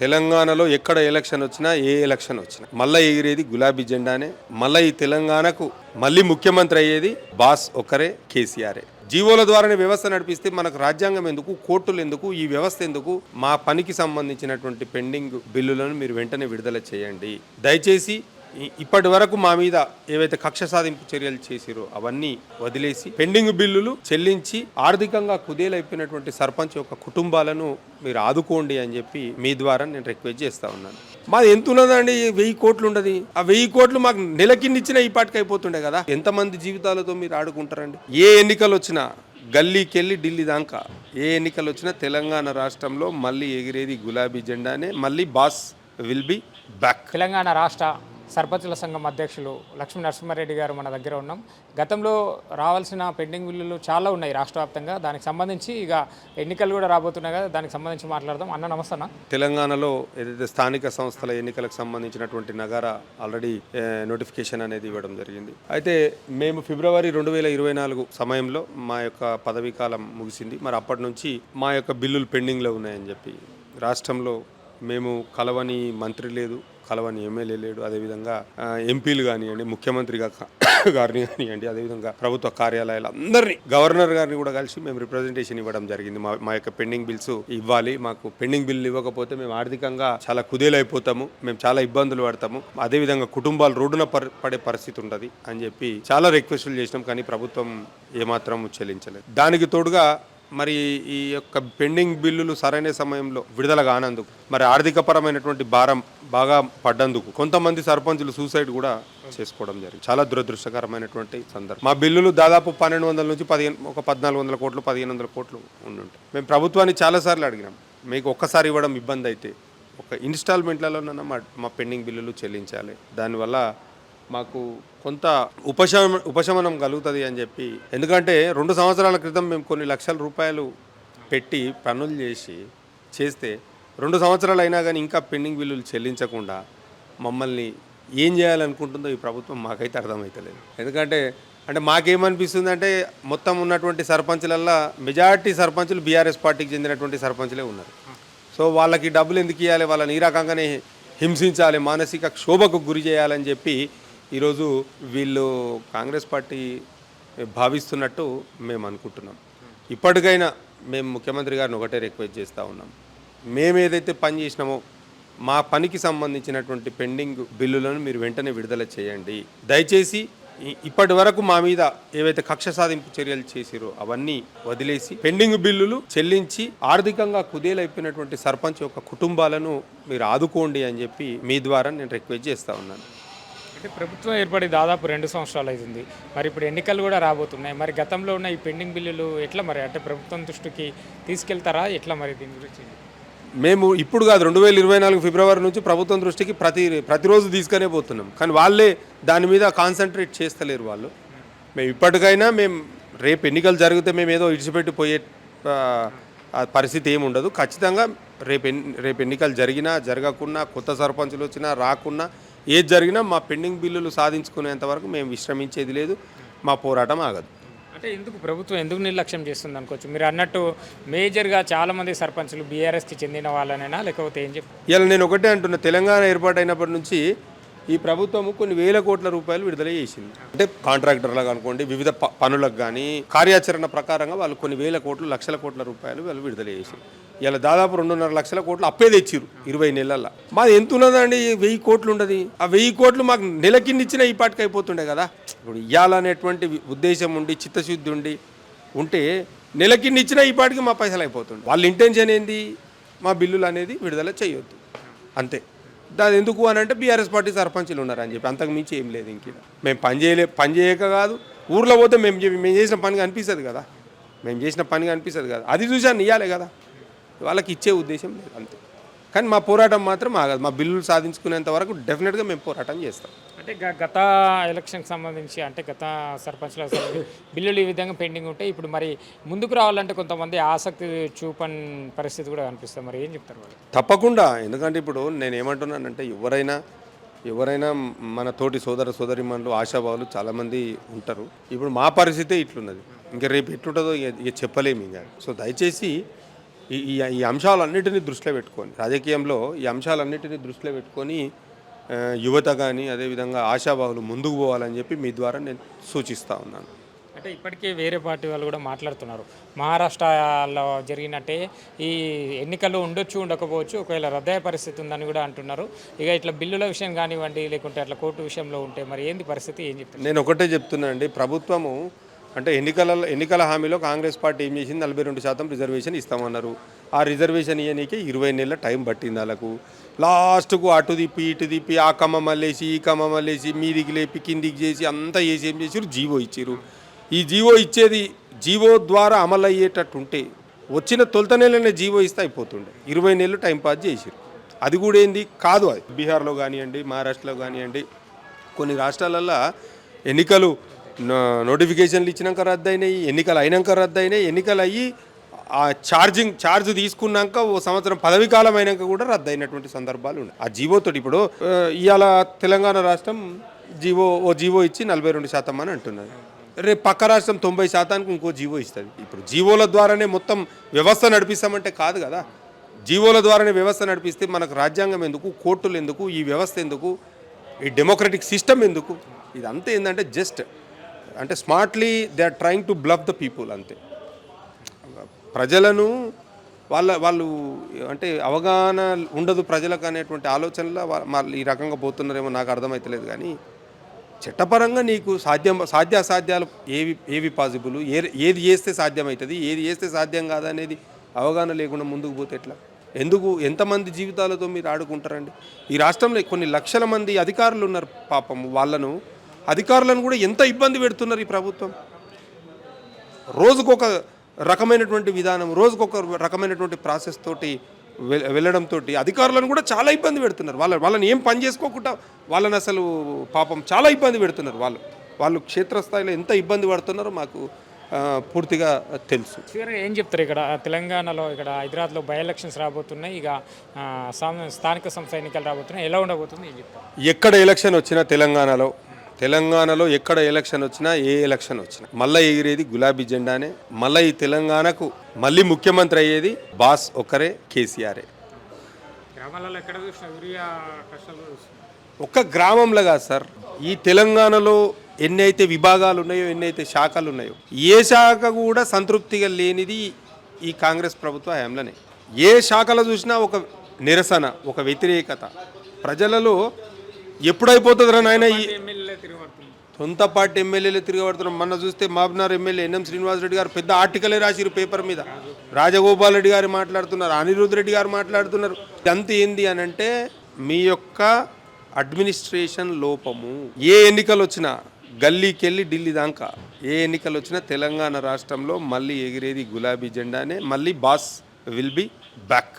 తెలంగాణలో ఎక్కడ ఎలక్షన్ వచ్చినా ఏ ఎలక్షన్ వచ్చినా. మళ్ళీ ఎగిరేది గులాబీ జెండానే. మళ్ళీ ఈ తెలంగాణకు మళ్ళీ ముఖ్యమంత్రి అయ్యేది బాస్ ఒకరే కేసీఆరే. జీవోల ద్వారానే వ్యవస్థ నడిపిస్తే మనకు రాజ్యాంగం ఎందుకు కోర్టులు ఎందుకు ఈ వ్యవస్థ ఎందుకు? మా పనికి సంబంధించినటువంటి పెండింగ్ బిల్లులను మీరు వెంటనే విడుదల చేయండి. దయచేసి ఇప్పటి వరకు మా మీద ఏవైతే కక్ష సాధింపు చర్యలు చేసిరో అవన్నీ వదిలేసి పెండింగ్ బిల్లులు చెల్లించి ఆర్థికంగా కుదేలైపోయినటువంటి సర్పంచ్ యొక్క కుటుంబాలను మీరు ఆదుకోండి అని చెప్పి మీ ద్వారా నేను రిక్వెస్ట్ చేస్తా ఉన్నాను. మాది ఎంత ఉన్నదండి? వెయ్యి కోట్లు ఉండదు. ఆ వెయ్యి కోట్లు మాకు నెలకిన్నిచ్చిన కింద ఈ పాటికి అయిపోతుండే కదా. ఎంతమంది జీవితాలతో మీరు ఆడుకుంటారండి? ఏ ఎన్నికలు వచ్చినా గల్లీకెళ్ళి ఢిల్లీ దాకా. ఏ ఎన్నికలు వచ్చినా తెలంగాణ రాష్ట్రంలో మళ్ళీ ఎగిరేది గులాబీ జెండానే మళ్ళీ boss will be back. Telangana రాష్ట్ర సర్పంచుల సంఘం అధ్యక్షులు లక్ష్మీ నరసింహారెడ్డి గారు మన దగ్గర ఉన్నాం. గతంలో రావాల్సిన పెండింగ్ బిల్లులు చాలా ఉన్నాయి రాష్ట్ర వ్యాప్తంగా. దానికి సంబంధించి ఇక ఎన్నికలు కూడా రాబోతున్నాయి కదా దానికి సంబంధించి మాట్లాడదాం. అన్న నమస్తే తెలంగాణలో ఏదైతే స్థానిక సంస్థల ఎన్నికలకు సంబంధించినటువంటి నగర ఆల్రెడీ నోటిఫికేషన్ అనేది ఇవ్వడం జరిగింది. అయితే మేము ఫిబ్రవరి రెండు వేల ఇరవై నాలుగు సమయంలో మా యొక్క పదవీ కాలం ముగిసింది. మరి అప్పటి నుంచి మా యొక్క బిల్లులు పెండింగ్లో ఉన్నాయని చెప్పి రాష్ట్రంలో మేము కలవని మంత్రి లేదు. కలవని ఎమ్మెల్యే లేడు. అదేవిధంగా ఎంపీలు కానివ్వండి ముఖ్యమంత్రిగా గారిని కానివ్వండి అదేవిధంగా ప్రభుత్వ కార్యాలయాలు అందరినీ గవర్నర్ గారిని కూడా కలిసి మేము రిప్రజెంటేషన్ ఇవ్వడం జరిగింది. మా మా యొక్క పెండింగ్ బిల్స్ ఇవ్వాలి. మాకు పెండింగ్ బిల్లు ఇవ్వకపోతే మేము ఆర్థికంగా చాలా కుదేలైపోతాము. మేము చాలా ఇబ్బందులు పడతాము. అదేవిధంగా కుటుంబాలు రోడ్డున పడే పరిస్థితి ఉంటుంది అని చెప్పి చాలా రిక్వెస్టులు చేసినాం. కానీ ప్రభుత్వం ఏమాత్రం చెల్లించలేదు దానికి తోడుగా మరి ఈ యొక్క పెండింగ్ బిల్లులు సరైన సమయంలో విడుదల కానందుకు మరి ఆర్థికపరమైనటువంటి భారం బాగా పడ్డందుకు కొంతమంది సర్పంచులు సూసైడ్ కూడా చేసుకోవడం జరిగింది. చాలా దురదృష్టకరమైనటువంటి సందర్భం. మా బిల్లులు దాదాపు పన్నెండు వందల నుంచి పదిహేను ఒక పద్నాలుగు వందల కోట్లు పదిహేను వందల కోట్లు ఉండుంటాయి. మేము ప్రభుత్వాన్ని చాలాసార్లు అడిగినాం మీకు ఒక్కసారి ఇవ్వడం ఇబ్బంది అయితే ఒక ఇన్స్టాల్మెంట్లలోనన్నా మా మా పెండింగ్ బిల్లులు చెల్లించాలి. దానివల్ల మాకు కొంత ఉపశమ ఉపశమనం కలుగుతుంది అని చెప్పి ఎందుకంటే రెండు సంవత్సరాల క్రితం మేము కొన్ని లక్షల రూపాయలు పెట్టి పనులు చేసి చేస్తే రెండు సంవత్సరాలు అయినా కానీ ఇంకా పెండింగ్ బిల్లులు చెల్లించకుండా మమ్మల్ని ఏం చేయాలనుకుంటుందో ఈ ప్రభుత్వం మాకైతే అర్థమవుతలేదు ఎందుకంటే అంటే మాకేమనిపిస్తుంది అంటే మొత్తం ఉన్నటువంటి సర్పంచులల్లో మెజారిటీ సర్పంచులు బీఆర్ఎస్ పార్టీకి చెందినటువంటి సర్పంచులే ఉన్నారు. సో వాళ్ళకి డబ్బులు ఎందుకు ఇవ్వాలి వాళ్ళని ఈ రకంగానే హింసించాలి మానసిక క్షోభకు గురి చేయాలని చెప్పి ఈరోజు వీళ్ళు కాంగ్రెస్ పార్టీ భావిస్తున్నట్టు మేము అనుకుంటున్నాం. ఇప్పటికైనా మేము ముఖ్యమంత్రి గారిని ఒకటే రిక్వెస్ట్ చేస్తూ ఉన్నాం. మేము ఏదైతే పని చేసినామో మా పనికి సంబంధించినటువంటి పెండింగ్ బిల్లులను మీరు వెంటనే విడుదల చేయండి. దయచేసి ఇప్పటి వరకు మా మీద ఏవైతే కక్ష సాధింపు చర్యలు చేసిరో అవన్నీ వదిలేసి పెండింగ్ బిల్లులు చెల్లించి ఆర్థికంగా కుదేలైపోయినటువంటి సర్పంచ్ యొక్క కుటుంబాలను మీరు ఆదుకోండి అని చెప్పి మీ ద్వారా నేను రిక్వెస్ట్ చేస్తా ఉన్నాను. ప్రభుత్వం ఏర్పడి దాదాపు రెండు సంవత్సరాలు అవుతుంది మరి ఇప్పుడు ఎన్నికలు కూడా రాబోతున్నాయి. మరి గతంలో ఉన్న ఈ పెండింగ్ బిల్లులు ఎట్లా మరి? అంటే ప్రభుత్వం దృష్టికి తీసుకెళ్తారా? ఎట్లా మరి దీని గురించి? మేము ఇప్పుడు కాదు రెండు వేల ఇరవై నాలుగు ఫిబ్రవరి నుంచి ప్రభుత్వం దృష్టికి ప్రతి ప్రతిరోజు తీసుకునే పోతున్నాం. కానీ వాళ్ళే దాని మీద కాన్సన్ట్రేట్ చేస్తలేరు వాళ్ళు. మేము ఇప్పటికైనా మేము రేపు ఎన్నికలు జరిగితే మేము ఏదో ఇడిచిపెట్టిపోయే పరిస్థితి ఏమి ఉండదు. ఖచ్చితంగా రేపు రేపు ఎన్నికలు జరిగినా జరగకున్నా కొత్త సర్పంచులు వచ్చినా రాకున్నా ఏది జరిగినా మా పెండింగ్ బిల్లులు సాధించుకునేంత వరకు మేము విశ్రమించేది లేదు మా పోరాటం ఆగదు. అంటే ఎందుకు ప్రభుత్వం ఎందుకు నిర్లక్ష్యం చేస్తుంది అనుకోవచ్చు? మీరు అన్నట్టు మేజర్గా చాలామంది సర్పంచులు బీఆర్ఎస్కి చెందిన వాళ్ళనైనా? లేకపోతే ఏం చెప్పి? ఇలా నేను ఒకటే అంటున్నా తెలంగాణ ఏర్పాటైనప్పటి నుంచి ఈ ప్రభుత్వము కొన్ని వేల కోట్ల రూపాయలు విడుదల చేసింది. అంటే కాంట్రాక్టర్లకు అనుకోండి వివిధ పనులకు కానీ కార్యాచరణ ప్రకారంగా వాళ్ళు కొన్ని వేల కోట్లు లక్షల కోట్ల రూపాయలు వాళ్ళు విడుదల చేసింది. ఇలా దాదాపు రెండున్నర లక్షల కోట్లు అప్పే తెచ్చిరు ఇరవై నెలల్లో మాది ఎంత ఉన్నదండి వెయ్యి కోట్లు ఉండదు. ఆ వెయ్యి కోట్లు మాకు నెల కింద ఇచ్చిన ఈ పాటికి అయిపోతుండే కదా. ఇప్పుడు ఇవ్వాలనేటువంటి ఉద్దేశం ఉండి చిత్తశుద్ధి ఉండి ఉంటే నెల కింద ఇచ్చినా ఈ పాటికి మా పైసలు అయిపోతుంది వాళ్ళ ఇంటెన్షన్ ఏంది? మా బిల్లులు అనేది విడుదల చేయొద్దు. అంతే. దాని ఎందుకు అని అంటే బీఆర్ఎస్ పార్టీ సర్పంచులు ఉన్నారు అని చెప్పి. అంతకు మించి ఏం లేదు ఇంక. మేము పని చేయలే పని చేయక కాదు. ఊర్లో పోతే మేము మేము చేసిన పని అనిపిస్తుంది కదా. మేము చేసిన పని అనిపిస్తుంది కదా. అది చూసాను ఇవ్వాలి కదా. వాళ్ళకి ఇచ్చే ఉద్దేశం లేదు అంతే. కానీ మా పోరాటం మాత్రం ఆగదు. మా బిల్లులు సాధించుకునేంత వరకు డెఫినెట్గా మేము పోరాటం చేస్తాం. అంటే గత ఎలక్షన్కి సంబంధించి అంటే గత సర్పంచ్ల బిల్లులు ఈ విధంగా పెండింగ్ ఉంటే ఇప్పుడు మరి ముందుకు రావాలంటే కొంతమంది ఆసక్తి చూపని పరిస్థితి కూడా కనిపిస్తుంది. మరి ఏం చెప్తారు వాళ్ళు? తప్పకుండా. ఎందుకంటే ఇప్పుడు నేను ఏమంటున్నానంటే ఎవరైనా ఎవరైనా మన తోటి సోదర సోదరిమణులు ఆశాభావులు చాలామంది ఉంటారు. ఇప్పుడు మా పరిస్థితే ఇట్లున్నది. ఇంకా రేపు ఎట్లుంటుందో ఇక చెప్పలేము ఇంకా. సో దయచేసి ఈ ఈ అంశాలన్నిటిని దృష్టిలో పెట్టుకొని రాజకీయంలో ఈ అంశాలన్నిటిని దృష్టిలో పెట్టుకొని యువత కానీ అదేవిధంగా ఆశాభావులు ముందుకు పోవాలని చెప్పి మీ ద్వారా నేను సూచిస్తూ ఉన్నాను. అంటే ఇప్పటికే వేరే పార్టీ వాళ్ళు కూడా మాట్లాడుతున్నారు. మహారాష్ట్రలో జరిగినట్టే ఈ ఎన్నికలు ఉండొచ్చు ఉండకపోవచ్చు ఒకవేళ రద్దయ్యే పరిస్థితి ఉందని కూడా అంటున్నారు. ఇక ఇట్లా బిల్లుల విషయం కానివ్వండి లేకుంటే అట్లా కోర్టు విషయంలో ఉంటే మరి ఏంది పరిస్థితి? ఏం చెప్తారు? నేను ఒకటే చెప్తున్నా అండి ప్రభుత్వము అంటే ఎన్నికల ఎన్నికల హామీలో కాంగ్రెస్ పార్టీ ఏం చేసింది? నలభై రెండు శాతం రిజర్వేషన్ ఇస్తామన్నారు. ఆ రిజర్వేషన్ ఇవ్వనీకి ఇరవై నెలల టైం పట్టింది వాళ్ళకు లాస్ట్కు అటు తిప్పి ఇటు తిప్పి ఆ కమ్మ మళ్ళేసి ఈ కమ్మ మళ్ళేసి మీదికి లేపి కిందికి చేసి అంతా చేసి ఏం చేసారు జీవో ఇచ్చారు ఈ జీవో ఇచ్చేది జీవో ద్వారా అమలు అయ్యేటట్టుంటే వచ్చిన తొలుత నెలనే జీవో ఇస్తే అయిపోతుండే. ఇరవై నెలలు టైం పాస్ చేసారు అది కూడా ఏంది? కాదు అది. బీహార్లో కానివ్వండి మహారాష్ట్రలో కానివ్వండి కొన్ని రాష్ట్రాలల్లో ఎన్నికలు నోటిఫికేషన్లు ఇచ్చినాక రద్దయినాయి ఎన్నికలు అయినాక రద్దయినాయి ఎన్నికలు అయ్యి ఆ ఛార్జింగ్ ఛార్జ్ తీసుకున్నాక ఓ సంవత్సరం పదవి కాలం అయినాక కూడా రద్దయినటువంటి సందర్భాలు ఉన్నాయి. ఆ జీవోతోటి ఇప్పుడు ఇవాళ తెలంగాణ రాష్ట్రం జీవో ఓ జీవో ఇచ్చి నలభై రెండు శాతం అని అంటున్నారు. రేపు పక్క రాష్ట్రం తొంభై శాతానికి ఇంకో జీవో ఇస్తుంది. ఇప్పుడు జీవోల ద్వారానే మొత్తం వ్యవస్థ నడిపిస్తామంటే కాదు కదా. జీవోల ద్వారానే వ్యవస్థ నడిపిస్తే మనకు రాజ్యాంగం ఎందుకు కోర్టులు ఎందుకు ఈ వ్యవస్థ ఎందుకు ఈ డెమోక్రటిక్ సిస్టమ్ ఎందుకు? ఇదంతా ఏంటంటే జస్ట్ అంటే smartly they are trying to bluff the people అంతే. ప్రజలను వాళ్ళ వాళ్ళు అంటే అవగాహన ఉండదు ప్రజలకు అనేటువంటి ఆలోచనలో వాళ్ళు ఈ రకంగా పోతున్నారేమో నాకు అర్థమవుతలేదు కానీ చట్టపరంగా నీకు సాధ్యం సాధ్య అసాధ్యాలు ఏవి ఏవి పాసిబుల్ ఏ ఏది చేస్తే సాధ్యమవుతుంది ఏది చేస్తే సాధ్యం కాదనేది అవగాహన లేకుండా ముందుకు పోతే ఎట్లా? ఎందుకు ఎంతమంది జీవితాలతో మీరు ఆడుకుంటారండి? ఈ రాష్ట్రంలో కొన్ని లక్షల మంది అధికారులు ఉన్నారు పాపం వాళ్ళను అధికారులను కూడా ఎంత ఇబ్బంది పెడుతున్నారు ఈ ప్రభుత్వం? రోజుకొక రకమైనటువంటి విధానం రోజుకొక రకమైనటువంటి ప్రాసెస్ తోటి వెళ్ళడంతో అధికారులను కూడా చాలా ఇబ్బంది పెడుతున్నారు. వాళ్ళ వాళ్ళని ఏం పని చేసుకోకుండా వాళ్ళని అసలు పాపం చాలా ఇబ్బంది పెడుతున్నారు వాళ్ళు. వాళ్ళు క్షేత్రస్థాయిలో ఎంత ఇబ్బంది పడుతున్నారో మాకు పూర్తిగా తెలుసు. ఏం చెప్తారు ఇక్కడ? తెలంగాణలో ఇక్కడ హైదరాబాద్లో బై ఎలక్షన్స్ రాబోతున్నాయి. ఇక స్థానిక సంస్థ ఎన్నికలు రాబోతున్నాయి. ఎలా ఉండబోతుంది? ఏం చెప్తారు? ఎక్కడ ఎలక్షన్ వచ్చినా తెలంగాణలో తెలంగాణలో ఎక్కడ ఎలక్షన్ వచ్చినా ఏ ఎలక్షన్ వచ్చినా. మళ్ళీ ఎగిరేది గులాబీ జెండానే. మళ్ళీ ఈ తెలంగాణకు మళ్ళీ ముఖ్యమంత్రి అయ్యేది బాస్ ఒక్కరే కేసీఆరే. ఒక్క గ్రామంలో కాదు సార్. ఈ తెలంగాణలో ఎన్ని అయితే విభాగాలు ఉన్నాయో ఎన్ని అయితే శాఖలు ఉన్నాయో ఏ శాఖ కూడా సంతృప్తిగా లేనిది ఈ కాంగ్రెస్ ప్రభుత్వ హయాంలోనే. ఏ శాఖలో చూసినా ఒక నిరసన ఒక వ్యతిరేకత. ప్రజలలో ఎప్పుడైపోతుందిరా నాయన సొంత పార్టీ ఎమ్మెల్యేలు తిరగబడుతున్నాం మొన్న చూస్తే మహబూబ్నగర్ ఎమ్మెల్యే ఎన్ఎం శ్రీనివాసరెడ్డి గారు పెద్ద ఆర్టికలే రాసిరు పేపర్ మీద. రాజగోపాల్ రెడ్డి గారు మాట్లాడుతున్నారు అనిరుద్ధ్ రెడ్డి గారు మాట్లాడుతున్నారు. ఇదంతా ఏంది అని అంటే మీ యొక్క అడ్మినిస్ట్రేషన్ లోపము. ఏ ఎన్నికలు వచ్చినా గల్లీకి వెళ్ళి ఢిల్లీ దాకా. ఏ ఎన్నికలు వచ్చినా తెలంగాణ రాష్ట్రంలో మళ్ళీ ఎగిరేది గులాబీ జెండానే మళ్ళీ బాస్ విల్ బి బ్యాక్.